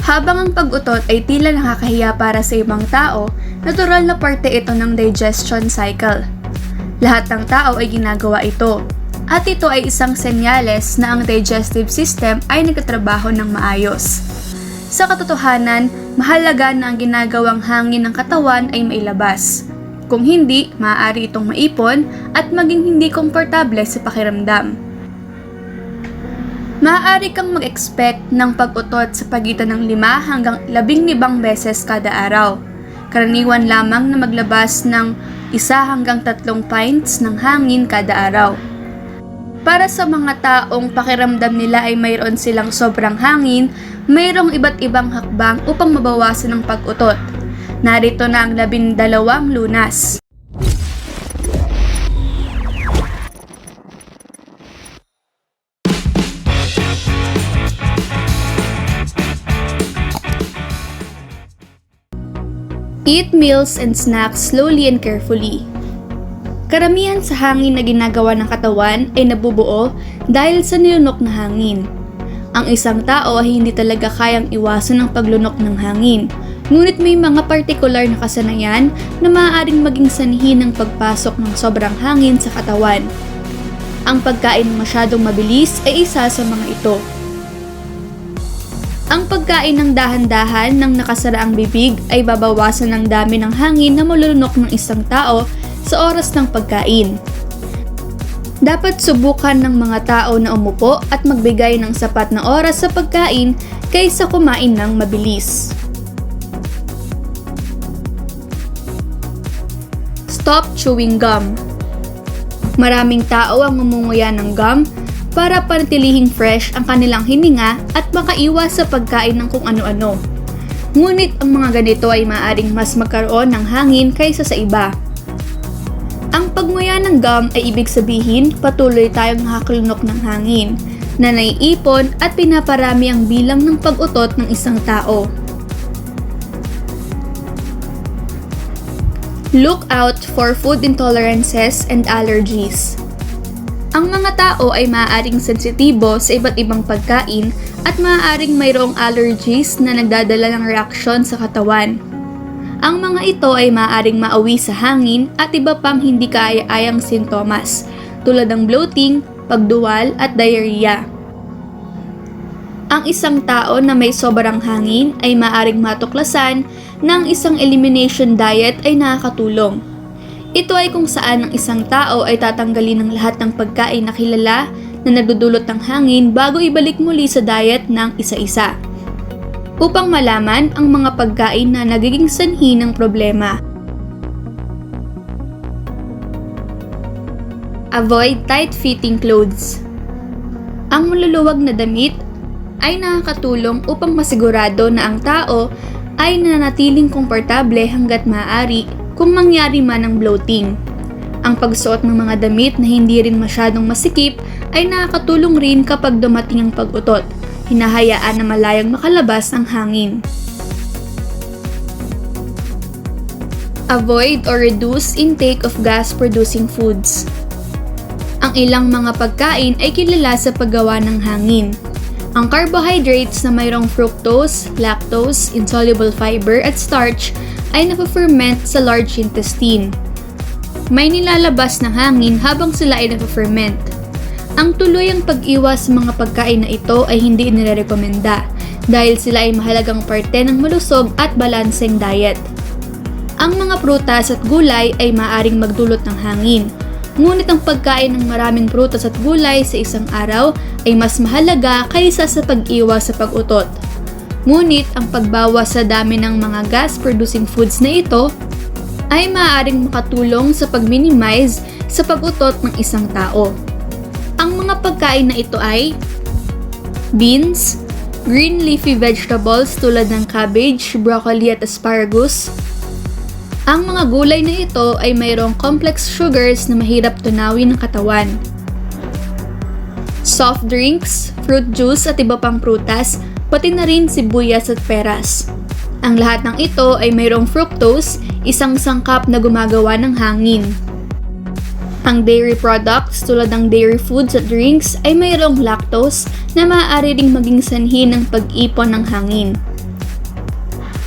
Habang ang pag-utot ay tila nakakahiya para sa ibang tao, natural na parte ito ng digestion cycle. Lahat ng tao ay ginagawa ito. At ito ay isang senyales na ang digestive system ay nagtatrabaho ng maayos. Sa katotohanan, mahalaga na ang ginagawang hangin ng katawan ay mailabas. Kung hindi, maaari itong maipon at maging hindi komportable sa pakiramdam. Maaari kang mag-expect ng pag-utot sa pagitan ng 5 hanggang 15 beses kada araw. Karaniwan lamang na maglabas ng isa hanggang tatlong pints ng hangin kada araw. Para sa mga taong pakiramdam nila ay mayroon silang sobrang hangin, mayroong iba't ibang hakbang upang mabawasan ang pag-utot. Narito na ang labindalawang lunas. Eat meals and snacks slowly and carefully. Karamihan sa hangin na ginagawa ng katawan ay nabubuo dahil sa nilunok na hangin. Ang isang tao ay hindi talaga kayang iwasan ang paglunok ng hangin, ngunit may mga partikular na kasanayan na maaaring maging sanhi ng pagpasok ng sobrang hangin sa katawan. Ang pagkain ng masyadong mabilis ay isa sa mga ito. Ang pagkain ng dahan-dahan ng nakasara ang bibig ay babawasan ng dami ng hangin na malulunok ng isang tao sa oras ng pagkain. Dapat subukan ng mga tao na umupo at magbigay ng sapat na oras sa pagkain kaysa kumain ng mabilis. Stop chewing gum. Maraming tao ang ngumunguya ng gum para panatilihing fresh ang kanilang hininga at makaiwas sa pagkain ng kung ano-ano. Ngunit ang mga ganito ay maaaring mas magkaroon ng hangin kaysa sa iba. Ang pagnguya ng gum ay ibig sabihin patuloy tayong nakakalunok ng hangin na naiipon at pinaparami ang bilang ng pag-utot ng isang tao. Look out for food intolerances and allergies. Ang mga tao ay maaaring sensitibo sa iba't ibang pagkain at maaaring mayroong allergies na nagdadala ng reaksyon sa katawan. Ang mga ito ay maaaring maawi sa hangin at iba pang hindi kaaya-ayang sintomas tulad ng bloating, pagduwal at diarrhea. Ang isang tao na may sobrang hangin ay maaaring matuklasan na ang isang elimination diet ay nakakatulong. Ito ay kung saan ang isang tao ay tatanggalin ng lahat ng pagkain na kilala na nagdudulot ng hangin bago ibalik muli sa diet ng isa-isa. Upang malaman ang mga pagkain na nagiging sanhi ng problema. Avoid tight-fitting clothes. Ang maluluwag na damit ay nakakatulong upang masigurado na ang tao ay nananatiling komportable hanggat maaari kung mangyari man ang bloating. Ang pagsuot ng mga damit na hindi rin masyadong masikip ay nakakatulong rin kapag dumating ang pag-utot. Hinahayaan na malayang makalabas ang hangin. Avoid or reduce intake of gas-producing foods. Ang ilang mga pagkain ay kilala sa paggawa ng hangin. Ang carbohydrates na mayroong fructose, lactose, insoluble fiber at starch ay napaferment sa large intestine. May nilalabas ng hangin habang sila ay napaferment. Ang tuluyang pag-iwas sa mga pagkain na ito ay hindi inirekomenda dahil sila ay mahalagang parte ng malusog at balanseng diet. Ang mga prutas at gulay ay maaring magdulot ng hangin, Ngunit ang pagkain ng maraming prutas at gulay sa isang araw ay mas mahalaga kaysa sa pag-iwas sa pag-utot. Ngunit ang pagbawas sa dami ng mga gas-producing foods na ito ay maaaring makatulong sa pag-minimize sa pag-utot ng isang tao. Ang mga pagkain na ito ay beans, green leafy vegetables tulad ng cabbage, broccoli at asparagus, ang mga gulay na ito ay mayroong complex sugars na mahirap tunawin ng katawan. Soft drinks, fruit juice at iba pang prutas, pati na rin sibuyas at peras. Ang lahat ng ito ay mayroong fructose, isang sangkap na gumagawa ng hangin. Ang dairy products tulad ng dairy foods at drinks ay mayroong lactose na maaari ring maging sanhi ng pag-ipon ng hangin.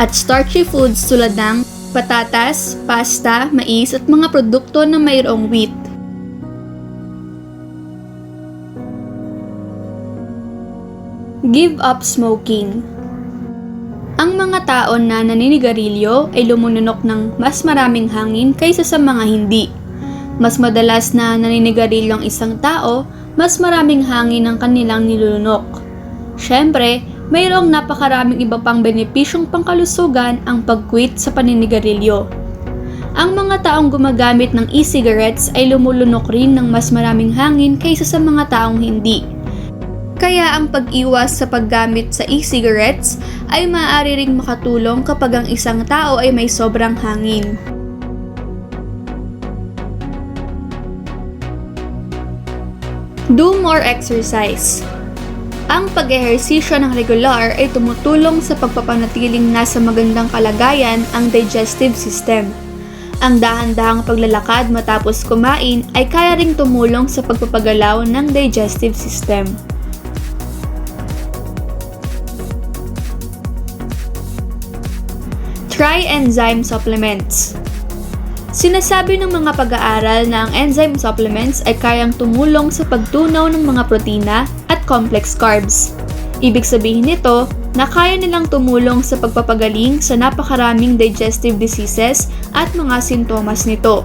At starchy foods tulad ng patatas, pasta, mais at mga produkto na mayroong wheat. Give up smoking. Ang mga tao na naninigarilyo ay lumununok ng mas maraming hangin kaysa sa mga hindi. Mas madalas na naninigarilyo ang isang tao, mas maraming hangin ang kanilang nilulunok. Siyempre, mayroong napakaraming iba pang benepisyong pangkalusugan ang pag-quit sa paninigarilyo. Ang mga taong gumagamit ng e-cigarettes ay lumulunok rin ng mas maraming hangin kaysa sa mga taong hindi. Kaya ang pag-iwas sa paggamit sa e-cigarettes ay maaari ring makatulong kapag ang isang tao ay may sobrang hangin. Do more exercise. Ang pag-ehersisyo ng regular ay tumutulong sa pagpapanatiling nasa magandang kalagayan ang digestive system. Ang dahan-dahang paglalakad matapos kumain ay kaya ring tumulong sa pagpapagalaw ng digestive system. Try enzyme supplements. Sinasabi ng mga pag-aaral na ang enzyme supplements ay kayang tumulong sa pagtunaw ng mga protina at complex carbs. Ibig sabihin nito na kaya nilang tumulong sa pagpapagaling sa napakaraming digestive diseases at mga sintomas nito.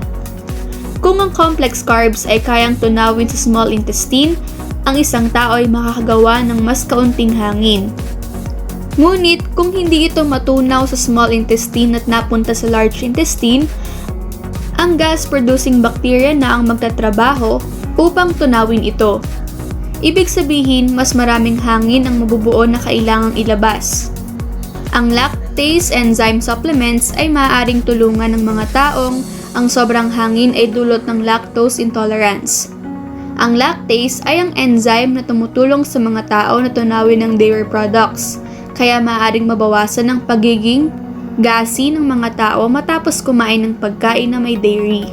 Kung ang complex carbs ay kayang tunawin sa small intestine, ang isang tao ay makakagawa ng mas kaunting hangin. Ngunit kung hindi ito matunaw sa small intestine at napunta sa large intestine, ang gas-producing bacteria na ang magtatrabaho upang tunawin ito. Ibig sabihin, mas maraming hangin ang mabubuo na kailangang ilabas. Ang lactase enzyme supplements ay maaaring tulungan ng mga taong ang sobrang hangin ay dulot ng lactose intolerance. Ang lactase ay ang enzyme na tumutulong sa mga tao na tunawin ng dairy products, kaya maaaring mabawasan ang pagiging gassy ng mga tao matapos kumain ng pagkain na may dairy.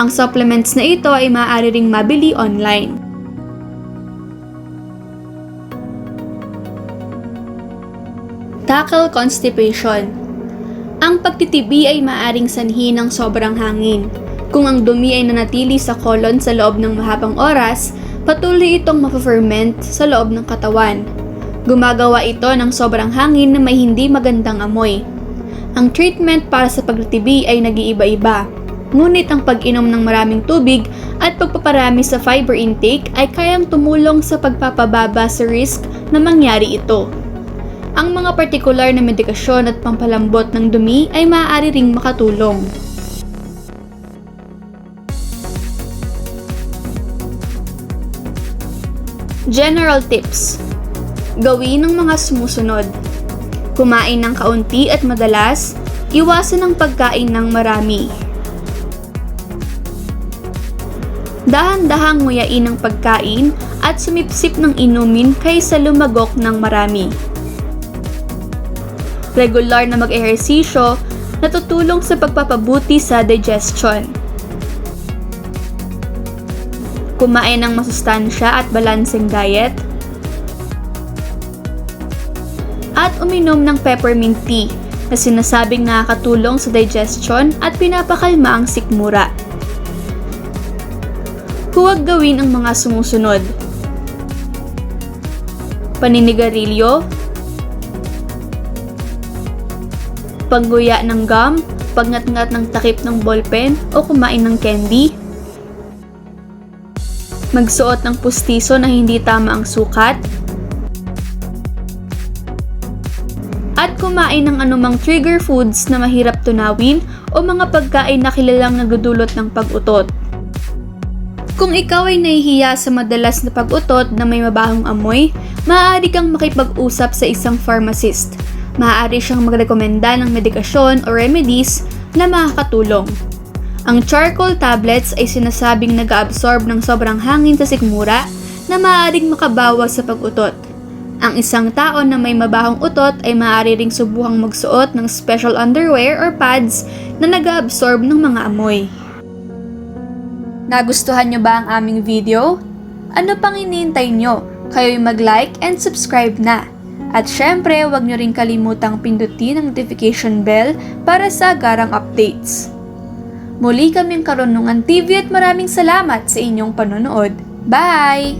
Ang supplements na ito ay maaari ring mabili online. Tackle constipation. Ang pagtitibi ay maaring sanhi ng sobrang hangin. Kung ang dumi ay nanatili sa kolon sa loob ng mahabang oras, patuloy itong mapaferment sa loob ng katawan. Gumagawa ito ng sobrang hangin na may hindi magandang amoy. Ang treatment para sa pagtitibi ay nag-iiba-iba. Ngunit ang pag-inom ng maraming tubig at pagpaparami sa fiber intake ay kayang tumulong sa pagpapababa sa risk na mangyari ito. Ang mga partikular na medikasyon at pampalambot ng dumi ay maaari ring makatulong. General tips. Gawin ng mga sumusunod. Kumain ng kaunti at madalas, iwasan ang pagkain ng marami. Dahan-dahang nguyain ang pagkain at sumipsip ng inumin kaysa lumagok ng marami. Regular na mag-ehersisyo natutulong sa pagpapabuti sa digestion. Kumain ng masustansya at balancing diet. At uminom ng peppermint tea na sinasabing nakakatulong sa digestion at pinapakalma ang sikmura. Huwag gawin ang mga sumusunod. Paninigarilyo, pagguya ng gum, pagngat-ngat ng takip ng ballpen o kumain ng candy, magsuot ng pustiso na hindi tama ang sukat, at kumain ng anumang trigger foods na mahirap tunawin o mga pagkain na kilalang nagdudulot ng pag-utot. Kung ikaw ay nahihiya sa madalas na pag-utot na may mabahong amoy, maaari kang makipag-usap sa isang pharmacist. Maaari siyang magrekomenda ng medikasyon o remedies na makakatulong. Ang charcoal tablets ay sinasabing nag-absorb ng sobrang hangin sa sikmura na maaaring makabawas sa pag-utot. Ang isang tao na may mabahong utot ay maaari ring subuhang magsuot ng special underwear or pads na nag-absorb ng mga amoy. Nagustuhan nyo ba ang aming video? Ano pang iniintay nyo? Kayo'y mag-like and subscribe na. At syempre, huwag nyo rin kalimutang pindutin ang notification bell para sa agarang updates. Muli kaming Karunungan TV at maraming salamat sa inyong panonood. Bye!